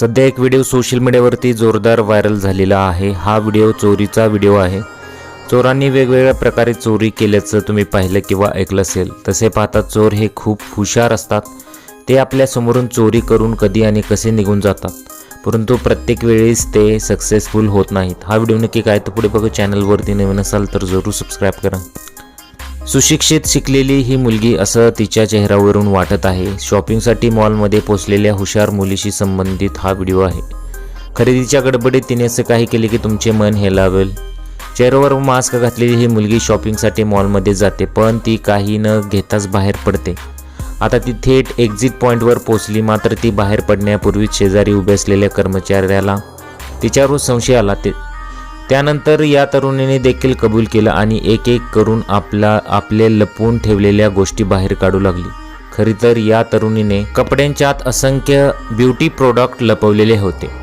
सध्या एक video social मीडियावरती जोरदार व्हायरल झालेला आहे. हा व्हिडिओ चोरीचा व्हिडिओ आहे. चोरांनी वेगवेगळ्या प्रकारे चोरी केल्याचं तुम्ही पाहिलं किंवा ऐकलं असेल. तसे पाहता चोर हे खूप हुशार असतात. ते आपल्या समोरून चोरी करून कधी आणि कसे निघून जातात. परंतु प्रत्येक वेळेस ते सक्सेसफुल होत नाहीत. हा व्हिडिओ नक्की काय? तर पुढे बघा. चॅनलवरती नवीन असाल तर जरूर सबस्क्राईब करा. सुशिक्षित शिकलेली ही मुलगी असं तिच्या चेहऱ्यावरून वाटत आहे. शॉपिंगसाठी मॉलमध्ये पोचलेल्या हुशार मुलीशी संबंधित हा व्हिडिओ आहे. खरेदीच्या गडबडीत तिने असं काही केले की तुमचे मन हेलावेल चेहऱ्यावर मास्क घातलेली ही मुलगी शॉपिंगसाठी मॉलमध्ये जाते पण ती काही न घेताच बाहेर पडते. आता ती थेट एक्झिट पॉईंटवर पोचली मात्र ती बाहेर पडण्यापूर्वीच शेजारी उभे असलेल्या कर्मचाऱ्याला तिच्यावर संशय आला. ते त्यानंतर या तरुणीने देखील कबूल केलं आणि एक एक करून आपला आपले लपवून ठेवलेल्या गोष्टी बाहेर काढू लागली. खरी तर या तरुणीने कपड्यांच्या आत असंख्य ब्युटी प्रोडक्ट लपवलेले होते.